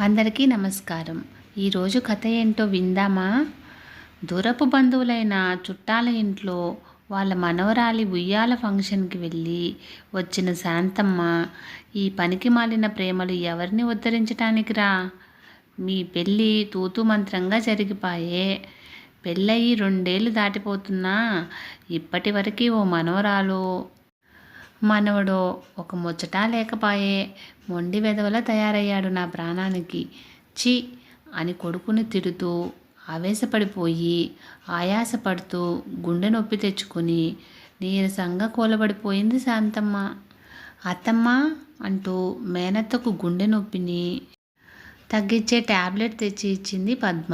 అందరికీ నమస్కారం. ఈరోజు కథ ఏంటో విందామా? దూరపు బంధువులైన చుట్టాల ఇంట్లో వాళ్ళ మనవరాలి ఉయ్యాల ఫంక్షన్కి వెళ్ళి వచ్చిన శాంతమ్మ ఈ పనికి మాలిన ప్రేమలు ఎవరిని ఉద్ధరించటానికి రా? మీ పెళ్ళి తూతు మంత్రంగా జరిగిపాయే. పెళ్ళయి రెండేళ్ళు దాటిపోతున్నా ఇప్పటి వరకు ఓ మనవరాలు మనవడో ఒక ముచ్చట లేకపాయే. మొండి వెధవలా తయారయ్యాడు నా ప్రాణానికి. చి అని కొడుకుని తిడుతూ ఆవేశపడిపోయి ఆయాసపడుతూ గుండె నొప్పి తెచ్చుకొని నీరసంగా కూలబడిపోయింది శాంతమ్మ. అత్తమ్మ! అంటూ మేనత్తకు గుండె నొప్పిని తగ్గించే ట్యాబ్లెట్ తెచ్చి ఇచ్చింది పద్మ.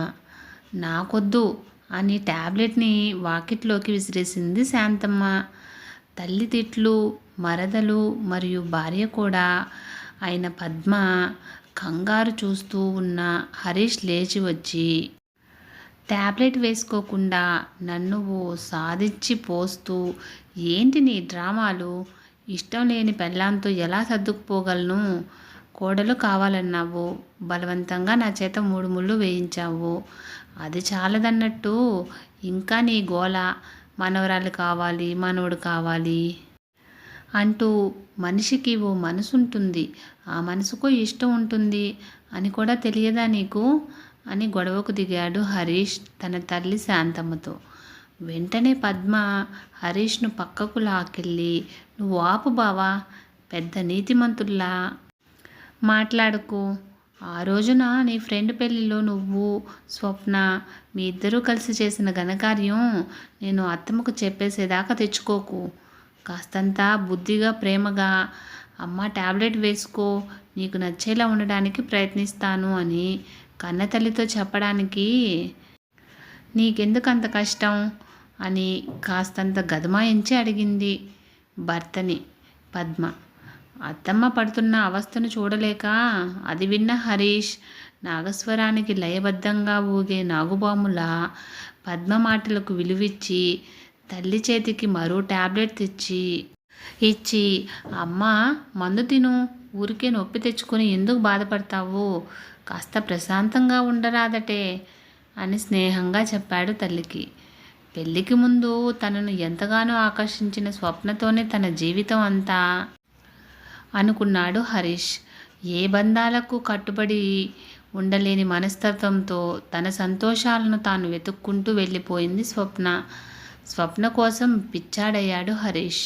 నాకొద్దు అని ట్యాబ్లెట్ని వాకిట్లోకి విసిరేసింది శాంతమ్మ. తల్లితిట్లు మరదలు మరియు భార్య కూడా అయిన పద్మ కంగారు చూస్తూ ఉన్న హరీష్ లేచి వచ్చి ట్యాబ్లెట్ వేసుకోకుండా నన్ను ఓ సాధించి పోస్తూ ఏంటి నీ డ్రామాలు? ఇష్టం లేని పెళ్ళాంతో ఎలా సర్దుకుపోగలను? కోడలు కావాలన్నావు బలవంతంగా నా చేత మూడు ముళ్ళు వేయించావు. అది చాలదన్నట్టు ఇంకా నీ గోల. మనవరాలు కావాలి మనవడు కావాలి అంటూ మనిషికి ఓ మనసు ఉంటుంది. ఆ మనసుకు ఇష్టం ఉంటుంది అని కూడా తెలియదా నీకు? అని గొడవకు దిగాడు హరీష్ తన తల్లి శాంతమ్మతో. వెంటనే పద్మ హరీష్ను పక్కకు లాకెళ్ళి నువ్వు ఆపు బావా పెద్ద నీతిమంతుల్లా మాట్లాడుకు ఆ రోజున నీ ఫ్రెండ్ పెళ్ళిలో నువ్వు స్వప్న మీ ఇద్దరూ కలిసి చేసిన ఘనకార్యం నేను అత్తమ్మకు చెప్పేసేదాకా తెచ్చుకోకు. కాస్తంత బుద్ధిగా ప్రేమగా అమ్మ ట్యాబ్లెట్ వేసుకో నీకు నచ్చేలా ఉండడానికి ప్రయత్నిస్తాను అని కన్నతల్లితో చెప్పడానికి నీకెందుకు అంత కష్టం? అని కాస్తంత గదమాయించి అడిగింది భర్తని పద్మ. అత్తమ్మ పడుతున్న అవస్థను చూడలేక అది విన్న హరీష్ నాగస్వరానికి లయబద్ధంగా ఊగే నాగుబాములా పద్మ మాటలకు విలువిచ్చి తల్లి చేతికి మరో ట్యాబ్లెట్ తెచ్చి ఇచ్చి అమ్మ మందు తిను ఊరికే నొప్పి తెచ్చుకొని ఎందుకు బాధపడతావు? కాస్త ప్రశాంతంగా ఉండరాదటే అని స్నేహంగా చెప్పాడు తల్లికి. పెళ్ళికి ముందు తనను ఎంతగానో ఆకర్షించిన స్వప్నతోనే తన జీవితం అంతా అనుకున్నాడు హరీష్. ఏ బంధాలకు కట్టుబడి ఉండలేని మనస్తత్వంతో తన సంతోషాలను తాను వెతుక్కుంటూ వెళ్ళిపోయింది స్వప్న. స్వప్న కోసం పిచ్చాడయ్యాడు హరీష్.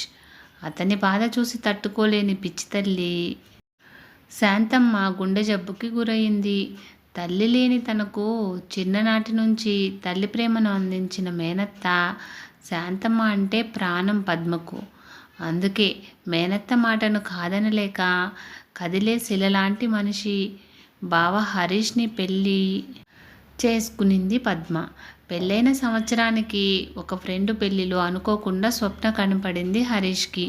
అతని బాధ చూసి తట్టుకోలేని పిచ్చి తల్లి. శాంతమ్మ గుండె జబ్బుకి గురయింది తల్లి లేని తనకు చిన్ననాటి నుంచి తల్లి ప్రేమను అందించిన మేనత్త శాంతమ్మ అంటే ప్రాణం పద్మకు. అందుకే మేనత్త మాటను కాదనలేక కదిలే శిలలాంటి మనిషి బావ హరీష్ని పెళ్ళి చేసుకునింది పద్మ. పెళ్ళైన సంవత్సరానికి ఒక ఫ్రెండ్ పెళ్ళిలో అనుకోకుండా స్వప్న కనపడింది హరీష్కి.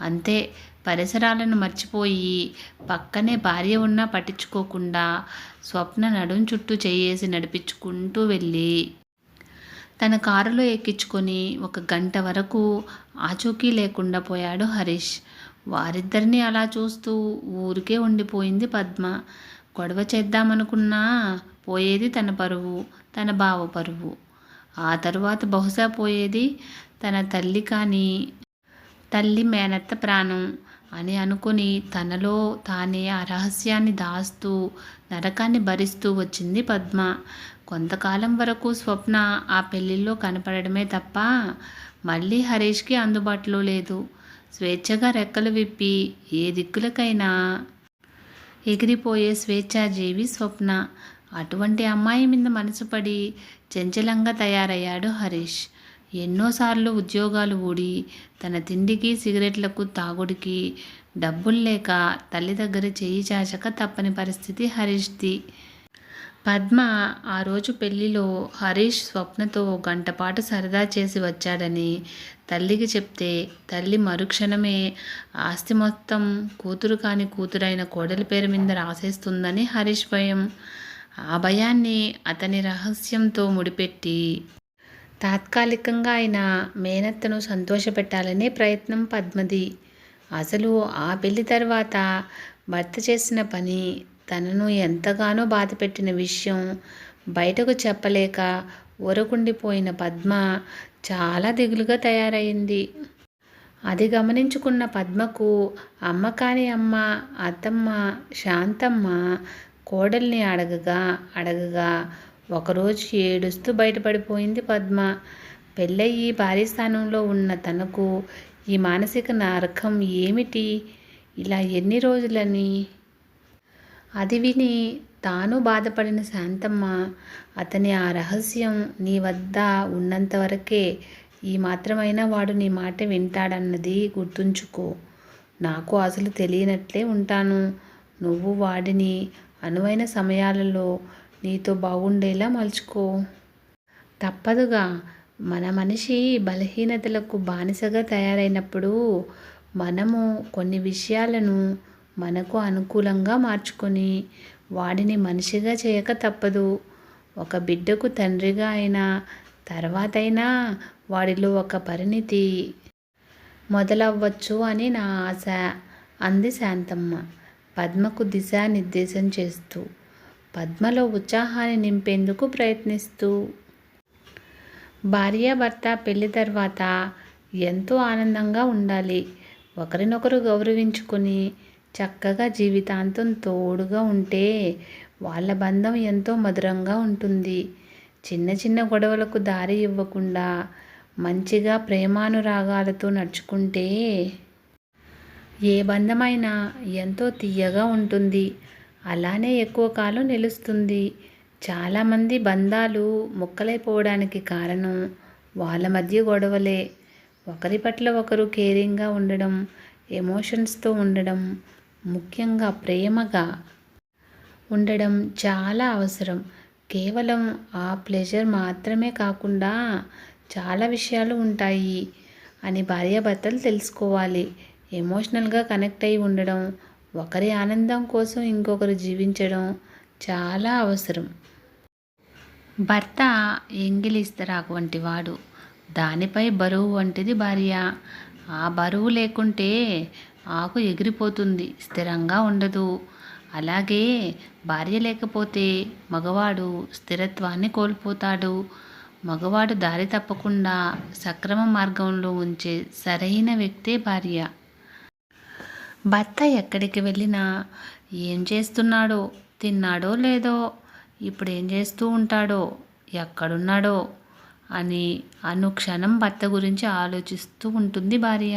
అంతే పరిసరాలను మర్చిపోయి పక్కనే భార్య ఉన్నా పట్టించుకోకుండా స్వప్న నడుం చుట్టూ చేయేసి నడిపించుకుంటూ వెళ్ళి తన కారులో ఎక్కించుకొని ఒక గంట వరకు ఆచూకీ లేకుండా పోయాడు హరీష్. వారిద్దరిని అలా చూస్తూ ఊరికే ఉండిపోయింది పద్మ. గొడవ చేద్దామనుకున్నా పోయేది తన పరువు తన బావ పరువు. ఆ తరువాత బహుశా పోయేది తన తల్లి కానీ తల్లి మేనత్త ప్రాణం అని అనుకుని తనలో తానే ఆ రహస్యాన్ని దాస్తూ నరకాన్ని భరిస్తూ వచ్చింది పద్మ. కొంతకాలం వరకు స్వప్న ఆ పెళ్ళిళ్ళలో కనపడమే తప్ప మళ్ళీ హరీష్కి అందుబాటులో లేదు. స్వేచ్ఛగా రెక్కలు విప్పి ఏ దిక్కులకైనా ఎగిరిపోయే స్వేచ్ఛాజీవి స్వప్న. అటువంటి అమ్మాయి మీద మనసుపడి చంచలంగా తయారయ్యాడు హరీష్. ఎన్నోసార్లు ఉద్యోగాలు ఊడి తన తిండికి సిగరెట్లకు తాగుడికి డబ్బులు లేక తల్లి దగ్గర చేయి చాచక తప్పని పరిస్థితి హరీష్ది. పద్మ ఆ రోజు పెళ్ళిలో హరీష్ స్వప్నతో గంటపాటు సరదా చేసి వచ్చాడని తల్లికి చెప్తే తల్లి మరుక్షణమే ఆస్తి మొత్తం కూతురు కాని కూతురైన కోడలి పేరు మీద రాసేస్తుందని హరీష్ భయం. ఆ భయాన్ని అతని రహస్యంతో ముడిపెట్టి తాత్కాలికంగా ఆయన మేనత్తను సంతోషపెట్టాలనే ప్రయత్నం పద్మది. అసలు ఆ పెళ్ళి తర్వాత భర్త చేసిన పని తనను ఎంతగానో బాధపెట్టిన విషయం బయటకు చెప్పలేక ఊరకుండిపోయిన పద్మ చాలా దిగులుగా తయారైంది. అది గమనించుకున్న పద్మకు అమ్మ కాని అమ్మ అత్తమ్మ శాంతమ్మ కోడల్ని అడగగా అడగగా ఒకరోజు ఏడుస్తూ బయటపడిపోయింది పద్మ. పెళ్ళయి భారీ స్థానంలో ఉన్న తనకు ఈ మానసిక నరకం ఏమిటి? ఇలా ఎన్ని రోజులని? అది విని తాను బాధపడిన శాంతమ్మ అతని ఆ రహస్యం నీ వద్ద ఉన్నంత వరకే ఈ మాత్రమైనా వాడు నీ మాట వింటాడన్నది గుర్తుంచుకో. నాకు అసలు తెలియనట్లే ఉంటాను. నువ్వు వాడిని అనువైన సమయాలలో నీతో బాగుండేలా మలుచుకో. తప్పదుగా. మన మనిషి బలహీనతలకు బానిసగా తయారైనప్పుడు మనము కొన్ని విషయాలను మనకు అనుకూలంగా మార్చుకొని వాడిని మనిషిగా చేయక తప్పదు. ఒక బిడ్డకు తండ్రిగా అయినా తర్వాతైనా వాడిలో ఒక పరిణితి మొదలవ్వచ్చు అని నా ఆశ. అంది శాంతమ్మ. పద్మకు దిశానిర్దేశం చేస్తూ పద్మలో ఉత్సాహాన్ని నింపేందుకు ప్రయత్నిస్తూ. భార్యాభర్త పెళ్ళి తర్వాత ఎంతో ఆనందంగా ఉండాలి. ఒకరినొకరు గౌరవించుకొని చక్కగా జీవితాంతం తోడుగా ఉంటే వాళ్ళ బంధం ఎంతో మధురంగా ఉంటుంది. చిన్న చిన్న గొడవలకు దారి ఇవ్వకుండా మంచిగా ప్రేమానురాగాలతో నడుచుకుంటే ఏ బంధమైనా ఎంతో తీయగా ఉంటుంది. అలానే ఎక్కువ కాలం నిలుస్తుంది. చాలామంది బంధాలు ముక్కలైపోవడానికి కారణం వాళ్ళ మధ్య గొడవలే. ఒకరి పట్ల ఒకరు కేరింగ్గా ఉండడం ఎమోషన్స్తో ఉండడం ముఖ్యంగా ప్రేమగా ఉండడం చాలా అవసరం. కేవలం ఆ ప్లెజర్ మాత్రమే కాకుండా చాలా విషయాలు ఉంటాయి అని భార్యాభర్తలు తెలుసుకోవాలి. ఎమోషనల్గా కనెక్ట్ అయి ఉండడం ఒకరి ఆనందం కోసం ఇంకొకరు జీవించడం చాలా అవసరం. భర్త ఎంగిలిస్తరాకు వంటి వాడు. దానిపై బరువు వంటిది భార్య. ఆ బరువు లేకుంటే ఆకు ఎగిరిపోతుంది స్థిరంగా ఉండదు. అలాగే భార్య లేకపోతే మగవాడు స్థిరత్వాన్ని కోల్పోతాడు. మగవాడు దారి తప్పకుండా సక్రమ మార్గంలో ఉంచే సరైన వ్యక్తే భార్య. భర్త ఎక్కడికి వెళ్ళినా ఏం చేస్తున్నాడో తిన్నాడో లేదో ఇప్పుడు ఏం చేస్తూ ఉంటాడో ఎక్కడున్నాడో అని అనుక్షణం భర్త గురించి ఆలోచిస్తూ ఉంటుంది భార్య.